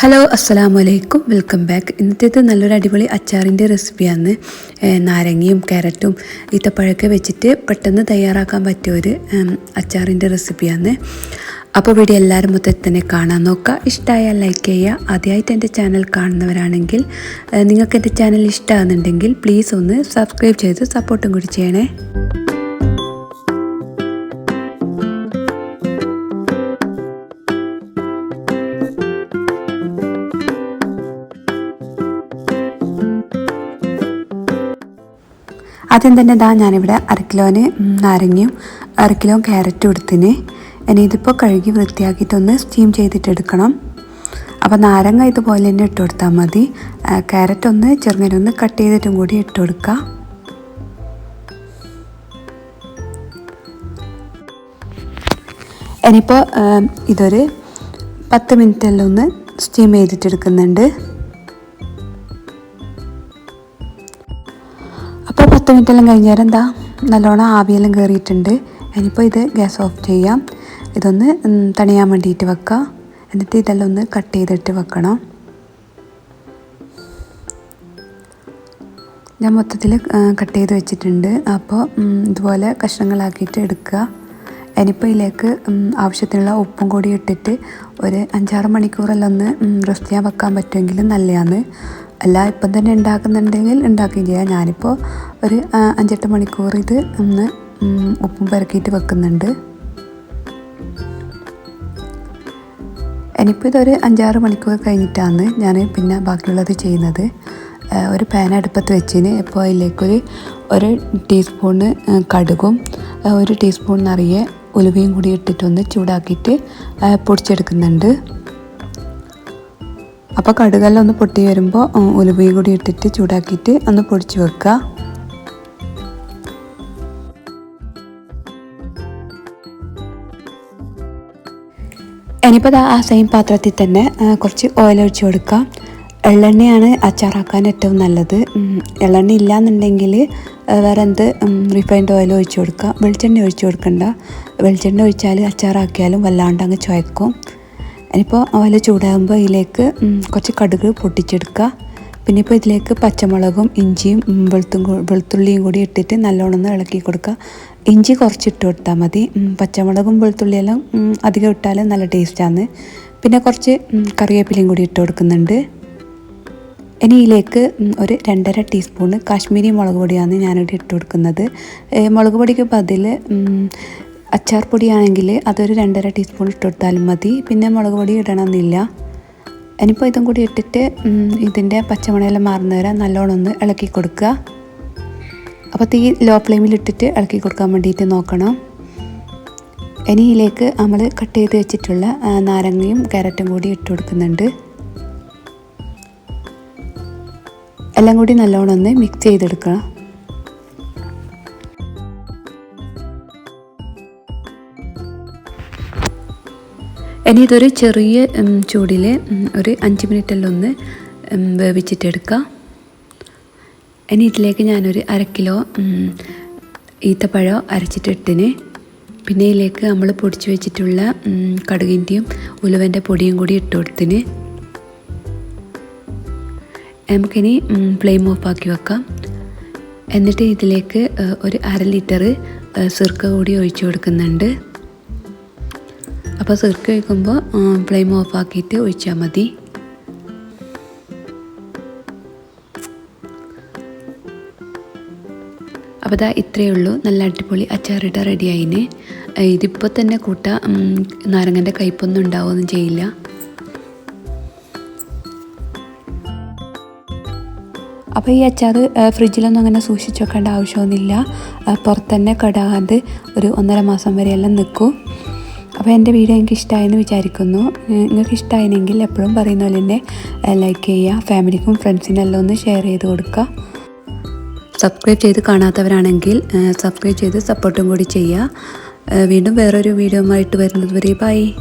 Hello അസ്സലാമു വലൈക്കും welcome back ഇന്നത്തേത് നല്ലൊരു അടിപൊളി അച്ചാറിന്റെ റെസിപ്പിയാണ് നാരങ്ങയും ക്യാരറ്റും ഈത്തപ്പഴമൊക്കെ വെച്ചിട്ട് പെട്ടെന്ന് തയ്യാറാക്കാൻ പറ്റിയ ഒരു അച്ചാറിന്റെ റെസിപ്പിയാണ് അപ്പോൾ വീഡിയോ എല്ലാവരും മൊത്തത്തിൽ തന്നെ കാണാൻ നോക്കുക. ഇഷ്ടമായാൽ ലൈക്ക് ചെയ്യുക. ആദ്യമായിട്ട് എന്റെ ചാനൽ കാണുന്നവരാണെങ്കിൽ നിങ്ങൾക്ക് എന്റെ ചാനൽ ഇഷ്ടമാകുന്നുണ്ടെങ്കിൽ പ്ലീസ് ഒന്ന് സബ്സ്ക്രൈബ് ചെയ്ത് സപ്പോർട്ടും കൂടി ചെയ്യണേ. ആദ്യം തന്നെ ഇതാ ഞാനിവിടെ അരക്കിലോന് കിലോന് നാരങ്ങയും അരക്കിലോ കിലോ ക്യാരറ്റും എടുത്തിന് ഇനി ഇതിപ്പോൾ കഴുകി വൃത്തിയാക്കിയിട്ടൊന്ന് സ്റ്റീം ചെയ്തിട്ടെടുക്കണം. അപ്പോൾ നാരങ്ങ ഇതുപോലെ തന്നെ ഇട്ട് കൊടുത്താൽ മതി. ക്യാരറ്റ് ഒന്ന് ചെറുങ്ങനെ ഒന്ന് കട്ട് ചെയ്തിട്ടും കൂടി ഇട്ട് കൊടുക്കുക ഇനിയിപ്പോൾ ഇതൊരു പത്ത് മിനിറ്റെല്ലാം ഒന്ന് സ്റ്റീം ചെയ്തിട്ടെടുക്കുന്നുണ്ട്. പത്ത് മിനിറ്റെല്ലാം കഴിഞ്ഞാൽ എന്താ നല്ലോണം ആവിയെല്ലാം കയറിയിട്ടുണ്ട് ഇനിയിപ്പോൾ ഇത് ഗ്യാസ് ഓഫ് ചെയ്യാം. ഇതൊന്ന് തണിയാൻ വേണ്ടിയിട്ട് വെക്കാം. എന്നിട്ട് ഇതെല്ലാം ഒന്ന് കട്ട് ചെയ്തിട്ട് വെക്കണം. ഞാൻ മൊത്തത്തിൽ കട്ട് ചെയ്ത് വെച്ചിട്ടുണ്ട്. അപ്പോൾ ഇതുപോലെ കഷ്ണങ്ങളാക്കിയിട്ട് എടുക്കുക. ഇനിയിപ്പോൾ ഇതിലേക്ക് ആവശ്യത്തിനുള്ള ഉപ്പും കൂടി ഇട്ടിട്ട് ഒരു അഞ്ചാറ് മണിക്കൂറെല്ലാം ഒന്ന് റെസ്റ്റ് ചെയ്യാൻ വെക്കാൻ പറ്റുമെങ്കിൽ നല്ലതാണ്. അല്ല ഇപ്പം തന്നെ ഉണ്ടാക്കുന്നുണ്ടെങ്കിൽ ഉണ്ടാക്കുകയും ചെയ്യാം. ഞാനിപ്പോൾ ഒരു അഞ്ചെട്ട് മണിക്കൂർ ഇത് ഒന്ന് ഉപ്പും പെരക്കിയിട്ട് വെക്കുന്നുണ്ട്. ഇനിയിപ്പോൾ ഇതൊരു അഞ്ചാറ് മണിക്കൂർ കഴിഞ്ഞിട്ടാണ് ഞാൻ പിന്നെ ബാക്കിയുള്ളത് ചെയ്യുന്നത്. ഒരു പാൻ അടുപ്പത്ത് വെച്ചിന്. ഇപ്പോൾ അതിലേക്കൊരു ഒരു ടീസ്പൂണ് കടുകും ഒരു ടീസ്പൂൺ നിറയെ ഉലുവയും കൂടി ഇട്ടിട്ടൊന്ന് ചൂടാക്കിയിട്ട് പൊടിച്ചെടുക്കുന്നുണ്ട്. അപ്പോൾ കടുകെല്ലാം ഒന്ന് പൊട്ടി വരുമ്പോൾ ഉലുവയും കൂടി ഇട്ടിട്ട് ചൂടാക്കിയിട്ട് ഒന്ന് പൊടിച്ച് വെക്കുക. ഇനിയിപ്പോൾ ആ സെയിം പാത്രത്തിൽ തന്നെ കുറച്ച് ഓയിൽ ഒഴിച്ച് കൊടുക്കാം എള്ളെണ്ണയാണ് അച്ചാറാക്കാൻ ഏറ്റവും നല്ലത്. എള്ളെണ്ണ ഇല്ലാന്നുണ്ടെങ്കിൽ ആ, വേറെ എന്ത് റിഫൈൻഡ് ഓയിൽ ഒഴിച്ച് കൊടുക്കുക. വെളിച്ചെണ്ണ ഒഴിച്ച് കൊടുക്കണ്ട. വെളിച്ചെണ്ണ ഒഴിച്ചാൽ അച്ചാറാക്കിയാലും വല്ലാണ്ട് അങ്ങ് ചുവക്കും. ഇനിയിപ്പോൾ അവല ചൂടാകുമ്പോൾ ഇതിലേക്ക് കുറച്ച് കടുക് പൊട്ടിച്ചെടുക്കുക. പിന്നെ ഇപ്പോൾ ഇതിലേക്ക് പച്ചമുളകും ഇഞ്ചിയും വെളുത്തും വെളുത്തുള്ളിയും കൂടി ഇട്ടിട്ട് നല്ലോണം ഇളക്കി കൊടുക്കുക. ഇഞ്ചി കുറച്ച് ഇട്ട് കൊടുത്താൽ മതി പച്ചമുളകും വെളുത്തുള്ളിയെല്ലാം അധികം ഇട്ടാൽ നല്ല ടേസ്റ്റാണ് പിന്നെ കുറച്ച് കറിവേപ്പിലയും കൂടി ഇട്ട് കൊടുക്കുന്നുണ്ട്. ഇനി ഇതിലേക്ക് ഒരു രണ്ടര ടീസ്പൂണ് കാശ്മീരി മുളക് പൊടിയാണ് ഞാനിവിടെ ഇട്ട് കൊടുക്കുന്നത്. മുളക് പൊടിക്ക് ബതിൽ അച്ചാർ പൊടിയാണെങ്കിൽ അതൊരു രണ്ടര ടീസ്പൂൺ ഇട്ട് കൊടുത്താലും മതി. പിന്നെ മുളക് പൊടി ഇടണമെന്നില്ല. ഇനിയിപ്പോൾ ഇതും കൂടി ഇട്ടിട്ട് ഇതിന്റെ പച്ചമണയെല്ലാം മാറുന്ന വരെ നല്ലോണം ഒന്ന് ഇളക്കി കൊടുക്കുക. അപ്പോൾ തീ ലോ ഫ്ലെയിമിൽ ഇട്ടിട്ട് ഇളക്കി കൊടുക്കാൻ വേണ്ടിയിട്ട് നോക്കണം. ഇനി ഇതിലേക്ക് നമ്മൾ കട്ട് ചെയ്ത് വെച്ചിട്ടുള്ള നാരങ്ങയും ക്യാരറ്റും കൂടി ഇട്ട് കൊടുക്കുന്നുണ്ട്. എല്ലാം കൂടി നല്ലോണം ഒന്ന് മിക്സ് ചെയ്തെടുക്കണം. ഇനി ഇതൊരു ചെറിയ ചൂടിൽ ഒരു അഞ്ച് മിനിറ്റെല്ലാം ഒന്ന് വേവിച്ചിട്ടെടുക്കുക വേവിച്ചിട്ടെടുക്കാം. ഇനി ഇതിലേക്ക് ഞാനൊരു അര കിലോ ഈത്തപ്പഴം അരച്ചിട്ടിട്ടിന് പിന്നെ ഇതിലേക്ക് നമ്മൾ പൊടിച്ചു വെച്ചിട്ടുള്ള കടുകിന്റെയും ഉലുവന്റെ പൊടിയും കൂടി ഇട്ട് കൊടുത്തിന് നമുക്കിനി ഫ്ലെയിം ഓഫാക്കി വെക്കാം. എന്നിട്ട് ഇതിലേക്ക് ഒരു അര ലിറ്റർ സിർക്ക കൂടി ഒഴിച്ചു കൊടുക്കുന്നുണ്ട്. അപ്പോൾ സിർക്ക് വയ്ക്കുമ്പോൾ ഫ്ലെയിം ഓഫ് ആക്കിയിട്ട് ഒഴിച്ചാൽ മതി. അപ്പോൾ ഇതാ ഇത്രയേ ഉള്ളൂ. നല്ല അടിപൊളി അച്ചാറിട്ട റെഡി ആയിന്. ഇതിപ്പോൾ തന്നെ കൂട്ട നാരങ്ങന്റെ കയ്പൊന്നും ഉണ്ടാവുകയൊന്നും ചെയ്യില്ല. അപ്പോൾ ഈ അച്ചാർ ഫ്രിഡ്ജിലൊന്നും അങ്ങനെ സൂക്ഷിച്ച് വെക്കേണ്ട ആവശ്യമൊന്നുമില്ല. പുറത്തുതന്നെ കടാതെ ഒരു ഒന്നര മാസം വരെയെല്ലാം നിൽക്കും. അപ്പോൾ എന്റെ വീഡിയോ എനിക്ക് ഇഷ്ടമായെന്ന് വിചാരിക്കുന്നു. നിങ്ങൾക്ക് ഇഷ്ടമായെങ്കിൽ എപ്പോഴും പറയുന്ന പോലെ തന്നെ ലൈക്ക് ചെയ്യുക ഫാമിലിക്കും ഫ്രണ്ട്സിനെല്ലാം ഒന്ന് ഷെയർ ചെയ്ത് കൊടുക്കുക. സബ്സ്ക്രൈബ് ചെയ്ത് കാണാത്തവരാണെങ്കിൽ സബ്സ്ക്രൈബ് ചെയ്ത് സപ്പോർട്ടും കൂടി ചെയ്യുക. വീണ്ടും വേറൊരു വീഡിയോ ആയിട്ട് വരുന്നത് വരെ ബൈ